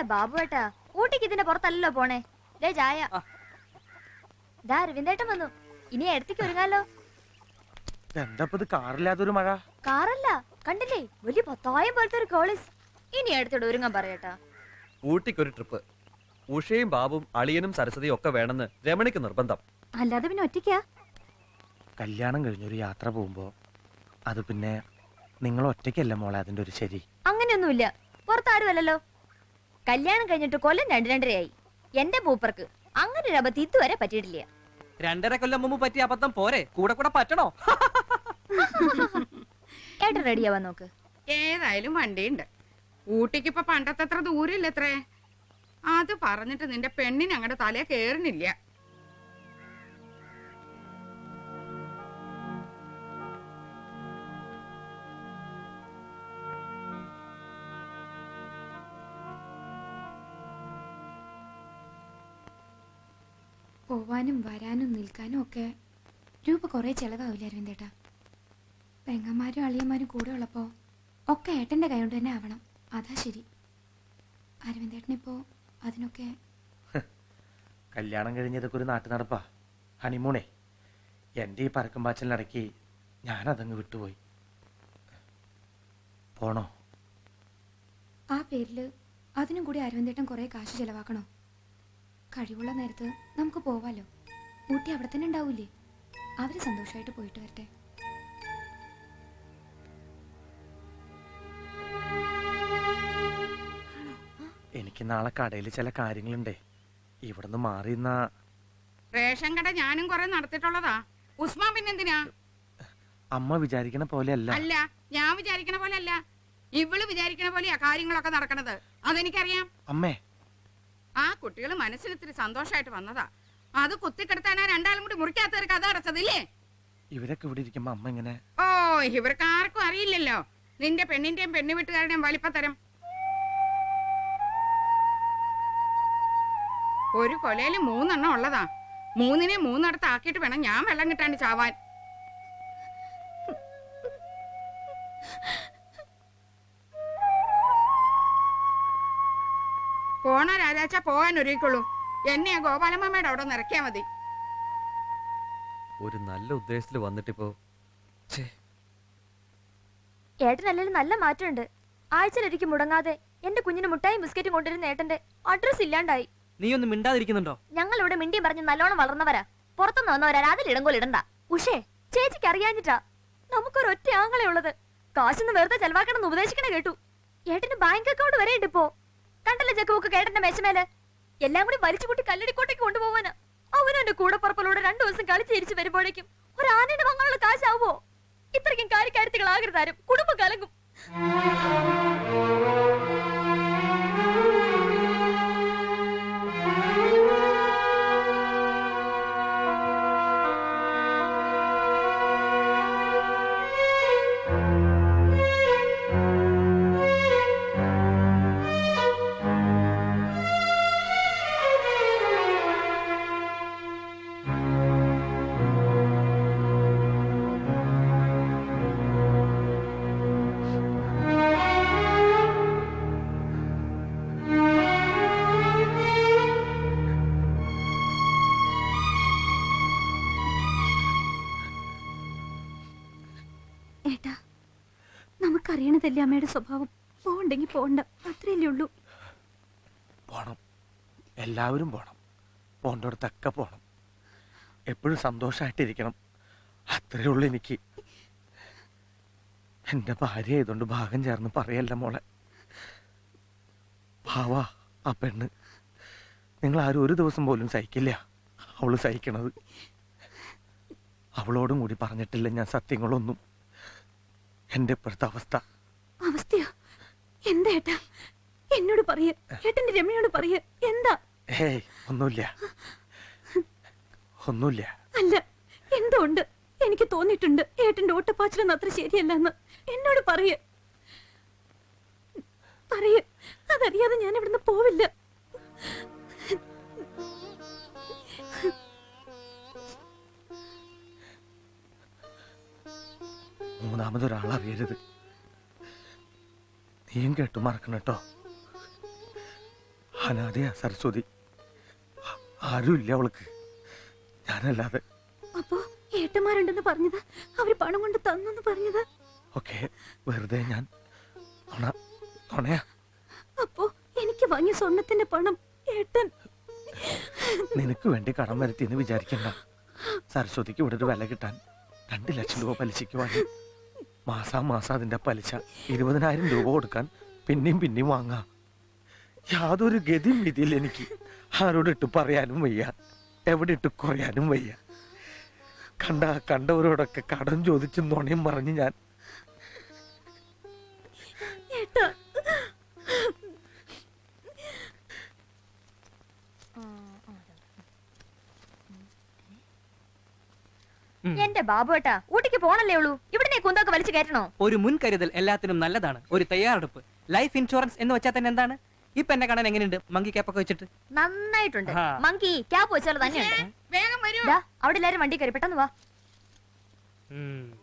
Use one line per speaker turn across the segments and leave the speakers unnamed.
എന്റെ ബാബുവേട്ടാ. ഊട്ടിക്ക് ഇതിന്റെ പുറത്തല്ലല്ലോ പോണേ. ദേ ചായ. ദാ അരവിന്ദേട്ടൻ വന്നു. ഇനി എടുത്തേക്ക് ഒരുങ്ങാലോ?
എന്താ ഇത് കാറില്ലാത്തൊരു മഴ?
കാറല്ല കണ്ടില്ലേ? വലിയ പത്തായം പോലത്തെ ഒരു കോളേജ് ഇനി എടുത്തിട്ട് ഒരുങ്ങാൻ പറയട്ടാ.
ഊട്ടിക്കൊരു ട്രിപ്പ്. ഉഷയും ബാബും അളിയനും സരസ്വതിയും ഒക്കെ വേണമെന്ന് രമണിക്ക് നിർബന്ധം.
അല്ലാതെ പിന്നെ ഒറ്റയ്ക്കാ?
കല്യാണം കഴിഞ്ഞൊരു യാത്ര പോകുമ്പോ അത് പിന്നെ നിങ്ങൾ ഒറ്റയ്ക്കല്ല മോളെ അതിന്റെ ഒരു ശരി?
അങ്ങനെയൊന്നുമില്ല. പുറത്താരുമല്ലല്ലോ. കല്യാണം കഴിഞ്ഞിട്ട് കൊല്ലം രണ്ട് രണ്ടരയായി. എന്റെ മൂപ്പർക്ക് അങ്ങനെ ഒരു അബദ്ധം ഇതുവരെ പറ്റിയിട്ടില്ല.
രണ്ടര കൊല്ലം മുമ്പ് പറ്റിയ അബദ്ധം പോരെ? കൂടെ കൂടെ പറ്റണോ?
ഏട്ടൻ റെഡിയാവാൻ നോക്ക്.
ഏതായാലും വണ്ടിയുണ്ട്. ഊട്ടിക്ക് ഇപ്പൊ പണ്ടത്തെ അത്ര? ദൂരമില്ലത്രേ അത് പറഞ്ഞിട്ട് നിന്റെ പെണ്ണിന് അങ്ങടെ തലേ കേറുന്നില്ല.
പോവാനും വരാനും നിൽക്കാനും ഒക്കെ രൂപ കുറേ ചെലവാവില്ല അരവിന്ദേട്ടാ? പെങ്ങന്മാരും അളിയന്മാരും കൂടെ ഉള്ളപ്പോ ഒക്കെ ഏട്ടന്റെ കൈ കൊണ്ട് തന്നെ ആവണം. അതാ ശരി. അരവിന്ദേട്ടനിപ്പോ അതിനൊക്കെ
കല്യാണം കഴിഞ്ഞതൊക്കെ ഒരു നാട്ടു നടപ്പാ. ഹണിമൂണേ എന്റെ ഈ പറക്കും പാച്ചലിനടക്കി ഞാനതങ്ങ് വിട്ടുപോയി. പോണോ?
ആ പേരിൽ അതിനും കൂടി അരവിന്ദേട്ടൻ കുറേ കാശ് ചെലവാക്കണോ? കഴിവുള്ള നേരത്ത് നമുക്ക് പോവാലോ? ഊട്ടി അവിടെ തന്നെ ഉണ്ടാവൂലേ? അവർ സന്തോഷമായിട്ട് പോയിട്ട് വരട്ടെ.
എനിക്ക് നാളെ കടയിൽ ചില കാര്യങ്ങളുണ്ടേ. ഇവിടുന്ന് മാറി
റേഷൻ കട ഞാനും കുറെ നടത്തിയിട്ടുള്ളതാ. ഉസ്മാൻ പിന്നെന്തിനാ
അമ്മ വിചാരിക്കണ പോലെ
അല്ല അല്ല ഞാൻ വിചാരിക്കണ പോലെ അല്ല ഇവൾ വിചാരിക്കണ പോലെയാ കാര്യങ്ങളൊക്കെ നടക്കണത്. അതെനിക്കറിയാം.
അമ്മേ
ആ കുട്ടികൾ മനസ്സിന് ഇത്തിരി സന്തോഷമായിട്ട് വന്നതാ. അത് കുത്തിക്കെടുത്താനാ രണ്ടാലും കൂടി മുറിക്കാത്ത ഒരു കഥ അടച്ചതില്ലേ
ഇവരൊക്കെ ഇവിടെ ഇരിക്കുമ്പോ അമ്മ ഇങ്ങനെ
ഓ ഇവർക്ക് ആർക്കും അറിയില്ലല്ലോ. നിന്റെ പെണ്ണിന്റെയും പെണ്ണു വീട്ടുകാരുടെയും വലിപ്പത്തരം. ഒരു കൊലയിൽ മൂന്നെണ്ണം ഉള്ളതാ. മൂന്നിനെ മൂന്നിടത്ത് ആക്കിയിട്ട് വേണം ഞാൻ വെള്ളം കിട്ടാണ്ട് ചാവാൻ. പോണ രാജാച്ച പോകാൻ ഒരുക്കുള്ളൂ എന്നെ ഗോപാലമ്മയുടെ അവിടെ നിറക്കിയാ മതി.
ഒരു നല്ല ഉദ്ദേശത്തിൽ വന്നിട്ടിപ്പോ ഛേ.
ഏട്ടനല്ലേലും നല്ല മാറ്റമുണ്ട്. ആഴ്ചയിലൊരിക്കൽ മുടങ്ങാതെ എന്റെ കുഞ്ഞിന് മുട്ടായും ബിസ്ക്കറ്റും കൊണ്ടുവരുന്ന ഏട്ടന്റെ അഡ്രസ് ഇല്ലാണ്ടായി.
നീ ഒന്ന് മിണ്ടാതിരിക്കുന്നുണ്ടോ?
ഞങ്ങൾ ഇവിടെ മിണ്ടിയും പറഞ്ഞ് നല്ലോണം വളർന്നവരാ. പുറത്തുനിന്ന് വന്നവരാ അതിൽ ഇടങ്കോൽ ഇടണ്ട. ഉഷേ ചേച്ചിക്ക് അറിയാഞ്ഞിട്ടാ. നമുക്കൊരു ഒറ്റ ആങ്ങളെ ഉള്ളത്. കാശൊന്നും വെറുതെ ചെലവാക്കണം എന്ന് ഉപദേശിക്കണേ കേട്ടു. ഏട്ടന് ബാങ്ക് അക്കൗണ്ട് വരെ ഉണ്ട് ഇപ്പോ. കണ്ടല്ലേ ചെക്കബുക്ക് കേട്ടന്റെ മേശമേൽ? എല്ലാം കൂടി വലിച്ചു കൂട്ടി കല്ലടിക്കോട്ടേക്ക് കൊണ്ടുപോവാന്. അവനെ എന്റെ കൂടെ പുറപ്പിലൂടെ രണ്ടു ദിവസം കളിച്ച് തിരിച്ചു വരുമ്പോഴേക്കും ഒരു ആനയുടെ വാങ്ങാനുള്ള കാശാവോ ഇത്രയ്ക്കും കാര്യക്കാര്യത്തികളാകരുതാരും കുടുംബം കലങ്ങും.
നമുക്കറിയണതല്ലേ അമ്മയുടെ സ്വഭാവം? പോകണ്ടെങ്കിൽ പോണ്ട. അത്രയല്ലേ ഉള്ളൂ.
പോണം. എല്ലാവരും പോണം. പോണ്ടോടത്തൊക്കെ പോണം. എപ്പോഴും സന്തോഷമായിട്ടിരിക്കണം അത്രേ ഉള്ളൂ എനിക്ക്. എന്റെ ഭാര്യ ആയതുകൊണ്ട് ഭാഗം ചേർന്ന് പറയല്ല മോളെ. ഭാവാ ആ പെണ്ണ്. നിങ്ങൾ ആരും ഒരു ദിവസം പോലും സഹിക്കില്ല. അവൾ സഹിക്കണത്. അവളോടും കൂടി പറഞ്ഞിട്ടില്ല ഞാൻ സത്യങ്ങളൊന്നും. എന്റെ ഇപ്പോഴത്തെ അവസ്ഥ.
അവസ്ഥയോ? എന്താ ഏട്ടാ? എന്നോട് പറയ. ഏട്ടന്റെ രമയോട് പറയ. എന്താ?
ഏയ് ഒന്നുമില്ല. ഒന്നുമില്ല.
അല്ല എന്തോ ഉണ്ട്? എനിക്ക് തോന്നിയിട്ടുണ്ട് ഏട്ടന്റെ ഓട്ടപ്പാച്ചിലൊന്നും അത്ര ശരിയല്ലെന്ന് എന്നോട് പറയ. പറയ. അതറിയാതെ ഞാൻ ഇവിടുന്ന് പോവില്ല.
മൂന്നാമതൊരാൾ അറിയരുത് നീയും കേട്ടു മറക്കണം കേട്ടോ. അനാഥയാ സരസ്വതി. ആരുമില്ല അവൾക്ക്. ഞാനല്ലാതെ.
അപ്പോ ഏട്ടന്മാരുണ്ടെന്ന് പറഞ്ഞത്? അവർ പണം കൊണ്ട് തന്നെന്ന് പറഞ്ഞത്?
ഓക്കെ വെറുതെ ഞാൻ
അപ്പോ എനിക്ക് വാങ്ങിയ സ്വർണത്തിന്റെ പണം ഏട്ടൻ
നിനക്ക് വേണ്ടി കടം വരുത്തി എന്ന് വിചാരിക്കണ്ട. സരസ്വതിക്ക് ഇവിടെ ഒരു വില കിട്ടാൻ രണ്ട് ലക്ഷം രൂപ പലിശയ്ക്ക് വാങ്ങി. മാസാ മാസം അതിന്റെ പലിശ ഇരുപതിനായിരം രൂപ കൊടുക്കാൻ പിന്നെയും പിന്നെയും വാങ്ങാം. യാതൊരു ഗതിയും വിധിയില്ല എനിക്ക് ആരോട് ഇട്ട് പറയാനും വയ്യ. എവിടെ ഇട്ട് കുറയാനും വയ്യ. കണ്ട കണ്ടവരോടൊക്കെ കടം ചോദിച്ചും നുണയും പറഞ്ഞ് ഞാൻ
എന്റെ ബാബു ഏട്ടാ ഊട്ടിക്ക് പോണല്ലേ ഉള്ളൂ. ഇവിടെ നീ കുന്തൊക്കെ വലിച്ചു കയറ്റണോ?
ഒരു മുൻകരുതൽ എല്ലാത്തിനും നല്ലതാണ്. ഒരു തയ്യാറെടുപ്പ്. ലൈഫ് ഇൻഷുറൻസ് എന്ന് വെച്ചാൽ തന്നെ എന്താണ്? ഇപ്പൊ എന്നെ കാണാൻ എങ്ങനെയുണ്ട്? മങ്കി ക്യാപ്പൊക്കെ വെച്ചിട്ട്.
നന്നായിട്ടുണ്ട്.
ആ.
മങ്കി ക്യാപ്പ് വെച്ചാൽ തന്നെയുണ്ട്
വേഗം വരൂ.
ദാ, അവിടെ എല്ലാരും വണ്ടി കയറി പെട്ടെന്ന് വാ.
ഉം.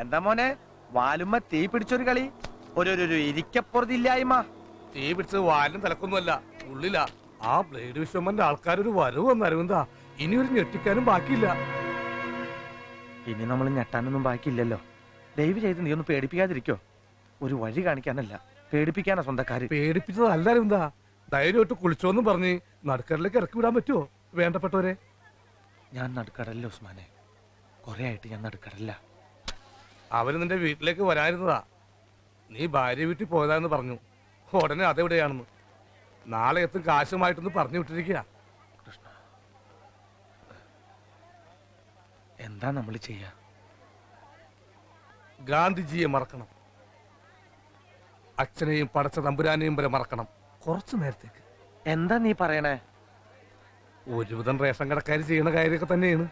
എന്താ മോനെ? വാലുമ്മ തീ പിടിച്ചൊരു കളി. ഒരു ഒരു- ഒരു ഇരിക്കപ്പുറത്തില്ലായ്മ
തീ പിടിച്ചത് വാലും തലക്കൊന്നുമല്ല ഉള്ളിലാ. ആ ബ്ലേഡ് വിശ്വമ്മന്റെ ആൾക്കാരൊരു വരവ് വന്ന് അരവിന്ദ ഇനി ഒരു ഞെട്ടിക്കാനും ബാക്കിയില്ല.
ഇനി നമ്മൾ ഞെട്ടാനൊന്നും ബാക്കിയില്ലല്ലോ. ദയവ് ചെയ്ത് നീ ഒന്ന് പേടിപ്പിക്കാതിരിക്കോ. ഒരു വഴി കാണിക്കാനല്ല പേടിപ്പിക്കാനാ സ്വന്തക്കാര്.
പേടിപ്പിച്ചതല്ല അരവിന്ദ. ധൈര്യമായിട്ട് കുളിച്ചോന്നും പറഞ്ഞ് നടുക്കടലിലേക്ക് ഇറക്കി വിടാൻ പറ്റുമോ വേണ്ടപ്പെട്ടവരെ.
ഞാൻ നടുക്കടലില്ല ഉസ്മാനെ. കുറെ ആയിട്ട് ഞാൻ നടുക്കടലില്ല
അവർ നിന്റെ വീട്ടിലേക്ക് വരാനിരുന്നതാ നീ ഭാര്യ വീട്ടിൽ പോയതാന്ന് പറഞ്ഞു. ഉടനെ അതെവിടെയാണെന്ന്. നാളെ എത്തും കാശുമായിട്ടൊന്ന് പറഞ്ഞു വിട്ടിരിക്കുക.
കൃഷ്ണ. എന്താ നമ്മൾ ചെയ്യ?
ഗാന്ധിജിയെ മറക്കണം. അച്ഛനെയും പടച്ച തമ്പുരാനെയും വരെ മറക്കണം. കുറച്ചു നേരത്തേക്ക്.
എന്താ നീ പറയണേ?
ഒരുവിധം റേഷൻ കടക്കാർ ചെയ്യുന്ന കാര്യമൊക്കെ തന്നെയാണ്.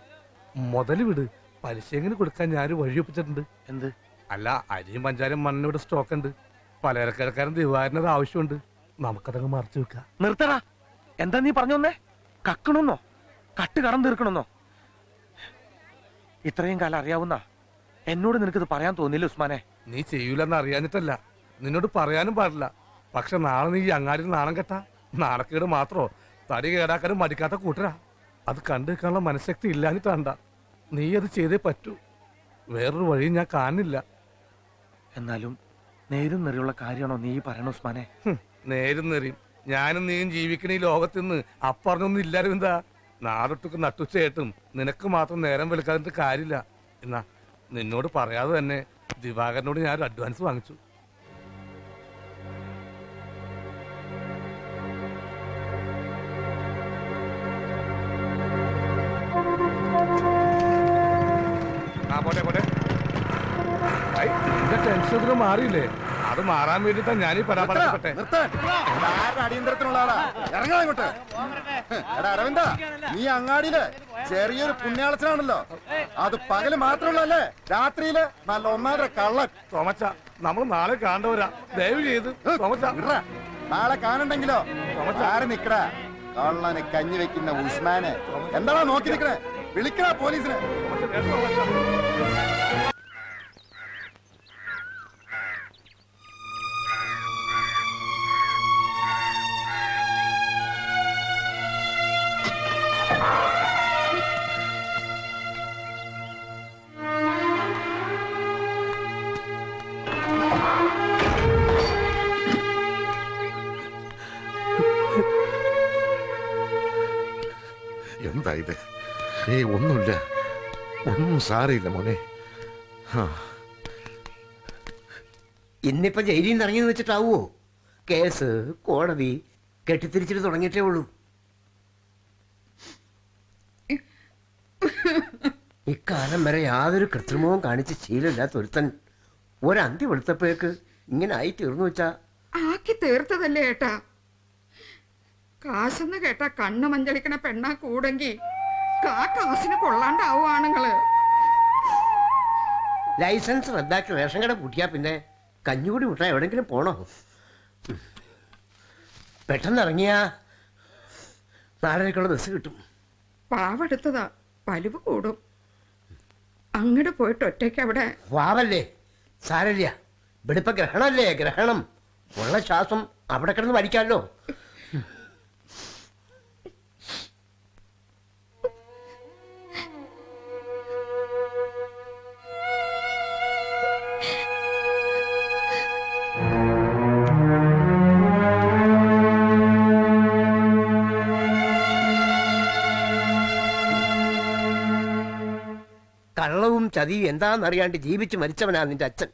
മുതൽ വിട്. പലിശ എങ്ങനെ കൊടുക്കാൻ ഞാൻ വഴിയൊപ്പിച്ചിട്ടുണ്ട്
എന്ത്?
അല്ല അരിയും പഞ്ചാരം മണ്ണിവിടെ സ്റ്റോക്ക് ഉണ്ട്. പലചരക്കടക്കാരൻ ദിവാരനത് ആവശ്യമുണ്ട്. നമുക്കതങ്ങ് മറച്ചു വെക്കാം.
നിർത്തടാ. എന്താ നീ പറഞ്ഞു വന്നേ? കക്കണമെന്നോ കട്ട് കടം തീർക്കണമെന്നോ ഇത്രയും കാലം അറിയാവുന്ന എന്നോട് നിനക്കിത് പറയാൻ തോന്നില്ല ഉസ്മാനെ?
നീ ചെയ്യൂലെന്ന് അറിയാഞ്ഞിട്ടല്ല. നിന്നോട് പറയാനും പാടില്ല. പക്ഷെ നാളെ നീ അങ്ങാടി അങ്ങാടിയിൽ നാണം കെട്ടാ. നാണക്കേട് മാത്രോ. തടി കേടാക്കാനും മടിക്കാത്ത കൂട്ടരാ. അത് കണ്ടു നിൽക്കാനുള്ള മനഃശക്തി ഇല്ലാഞ്ഞിട്ടാണ്ട. നീ അത് ചെയ്തേ പറ്റൂ. വേറൊരു വഴി ഞാൻ കാണില്ല
എന്നാലും നേരും നിറയുള്ള കാര്യമാണോ നീ പറയണ ഉസ്മാനെ?
ഹും, നേരും നേറിയും. ഞാനും നീയും ജീവിക്കണ ഈ ലോകത്തിന്ന് അപ്പറഞ്ഞൊന്നും ഇല്ലാരും എന്താ? നാടൊട്ടുക്ക് നട്ടുച്ചയായിട്ടും നിനക്ക് മാത്രം നേരം വെളുക്കാതിട്ട് കാര്യമില്ല. എന്നാ നിന്നോട് പറയാതെ തന്നെ ദിവാകരനോട് ഞാൻ അഡ്വാൻസ് വാങ്ങിച്ചു. ആ പോട്ടെ പോട്ടെ. ടെൻഷൻ മാറിയില്ലേ? അത് മാറാൻ വേണ്ടിട്ടാ തന്നെ ഞാനീ പരാമർശപ്പെട്ടെ
അടിയന്തരത്തിനുള്ള ആളാ? ഇറങ്ങാ ഇങ്ങോട്ട്. എടാ അരവിന്ദ നീ അങ്ങാടിയിൽ ചെറിയൊരു പുണ്യാളച്ചനാണല്ലോ. അത് പകൽ മാത്രമുള്ളല്ലേ രാത്രിയിൽ നല്ല ഒന്നാമത്തെ കള്ളൻ.
തോമച്ച നമ്മൾ നാളെ കാണ്ടവരാ ദയവ് ചെയ്ത് തോമച്ച.
നാളെ കാണണ്ടെങ്കിലോ? ആര് നിക്കടാ? കള്ളന് കഞ്ഞി വെക്കുന്ന ഉസ്മാനെ. എന്താണോ നോക്കി നിക്കണേ? വിളിക്കടാ പോലീസിനെ.
ഏ ഒന്നുമില്ല. ഒന്നും സാരയില്ല മോനെ. ആ
ഇന്നിപ്പോ ജയിലിൽ നിന്ന് ഇറങ്ങി വെച്ചിട്ടാവോ? കേസ് കോടതി കെട്ടിത്തിരിച്ചിട്ട് തുടങ്ങിയിട്ടേ ഉള്ളൂ. ഇക്കാലം വരെ യാതൊരു കൃത്രിമവും കാണിച്ച് ശീലമില്ലാത്ത ഒരുത്തൻ. ഒരന്തി വെളുത്തപ്പോഴേക്ക് ഇങ്ങനെ ആയി തീർന്നു വെച്ചാ.
ആക്കി തീർത്തതല്ലേ ഏട്ടാ? കാശെന്ന് കേട്ടാ കണ്ണ് മഞ്ചളിക്കണ പെണ്ണാ കൂടെങ്കി കാ കാശിന് കൊള്ളാണ്ടാവുകയാണുങ്ങൾ
ലൈസൻസ് റദ്ദാക്കി റേഷൻ കട പൂട്ടിയാ പിന്നെ കഞ്ഞുകൂടി വിട്ടാ എവിടെങ്കിലും പോണോ? പെട്ടെന്ന് ഇറങ്ങിയാ നാലരക്കുള്ള ബസ് കിട്ടും.
പാവെടുത്തതാ പലിവ് കൂടും. അങ്ങോട്ട് പോയിട്ട് ഒറ്റയ്ക്ക് അവിടെ
വാവല്ലേ സാരല്ല ഇവിടെ ഇപ്പൊ ഗ്രഹണല്ലേ ഗ്രഹണം. ഉള്ള ശ്വാസം അവിടെ കിടന്ന് വലിക്കാമല്ലോ ചതിയും എന്താണെന്നറിയാണ്ട് ജീവിച്ച് മരിച്ചവനാ നിന്റെ അച്ഛൻ.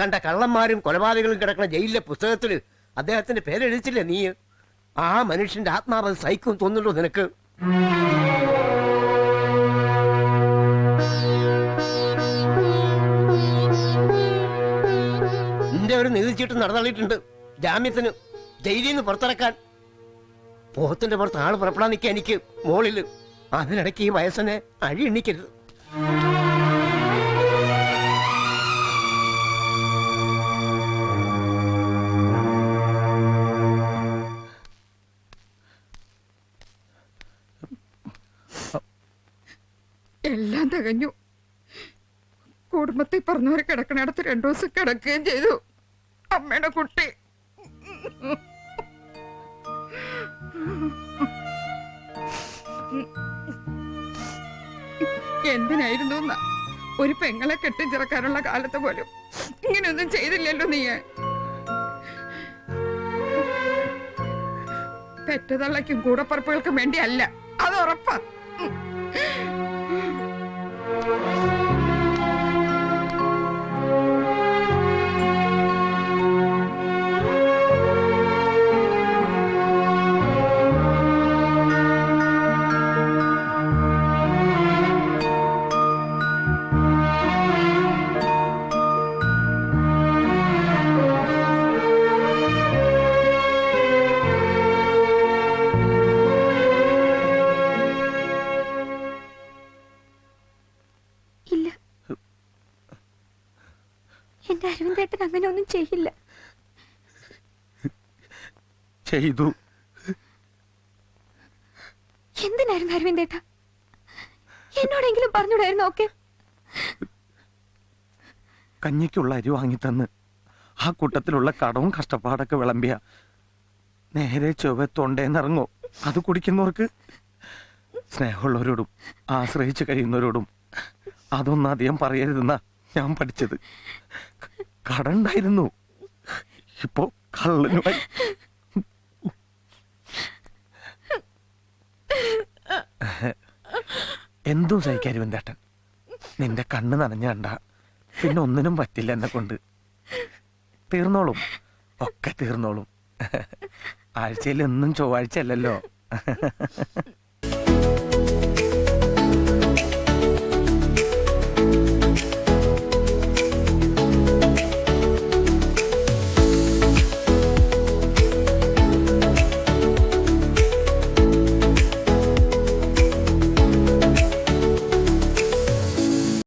കണ്ട കള്ളന്മാരും കൊലപാതകളും കിടക്കുന്ന ജയിലിലെ പുസ്തകത്തിൽ അദ്ദേഹത്തിന്റെ പേരെഴുതിച്ചില്ലേ നീ? ആ മനുഷ്യന്റെ ആത്മാവ് സഹിക്കും തോന്നുള്ളൂ നിനക്ക്? നിന്റെ ഒരു നികുതിച്ചീട്ട് നടന്നള്ളിയിട്ടുണ്ട്. ജാമ്യത്തിന് ജയിലിൽ നിന്ന് പുറത്തിറക്കാൻ. പോത്തിന്റെ പുറത്ത് ആൾ പുറപ്പെടാൻ നിൽക്കുക എനിക്ക് മോളിൽ. അതിനിടയ്ക്ക് ഈ വയസ്സനെ അഴി എണ്ണിക്കരുത്
തികഞ്ഞു കുടുംബത്തിൽ പറഞ്ഞവർ കിടക്കണയിടത്ത് രണ്ടു ദിവസം കിടക്കുകയും ചെയ്തു. അമ്മയുടെ കുട്ടി. എന്തിനായിരുന്നു ഒരു പെങ്ങളെ കെട്ടിച്ചിറക്കാനുള്ള കാലത്ത് പോലും ഇങ്ങനെയൊന്നും ചെയ്തില്ലല്ലോ നീ. പെറ്റതള്ളയ്ക്കും കൂടപ്പറപ്പുകൾക്കും വേണ്ടിയല്ല. അത് ഉറപ്പാ.
എന്റെ അരവിന്ദേട്ടൻ അങ്ങനെ ഒന്നും ചെയ്യില്ല.
ചെയ്തു.
എന്തിനായിരുന്നു അരവിന്ദേട്ട? എന്നോടെങ്കിലും പറഞ്ഞുടായിരുന്നു ഓക്കെ
കഞ്ഞിക്കുള്ള അരി വാങ്ങിത്തന്ന് ആ കൂട്ടത്തിലുള്ള കടവും കഷ്ടപ്പാടൊക്കെ വിളമ്പിയ നേരെ ചൊവ്വ തൊണ്ടേന്നിറങ്ങോ. അത് കുടിക്കുന്നവർക്ക് സ്നേഹമുള്ളവരോടും ആശ്രയിച്ച് കഴിയുന്നവരോടും അതൊന്നും അധികം പറയരുതെന്നാ ഞാൻ പഠിച്ചത്. കടണ്ടായിരുന്നു ഇപ്പോ കള്ളനുമായി എന്തും സഹിക്കാരുവന്തേട്ടൻ നിന്റെ കണ്ണ് നനഞ്ഞണ്ട പിന്നെ ഒന്നിനും പറ്റില്ല എന്നെ കൊണ്ട്. തീർന്നോളും. ഒക്കെ തീർന്നോളും. ആഴ്ചയിൽ എന്നും ചൊവ്വാഴ്ച അല്ലല്ലോ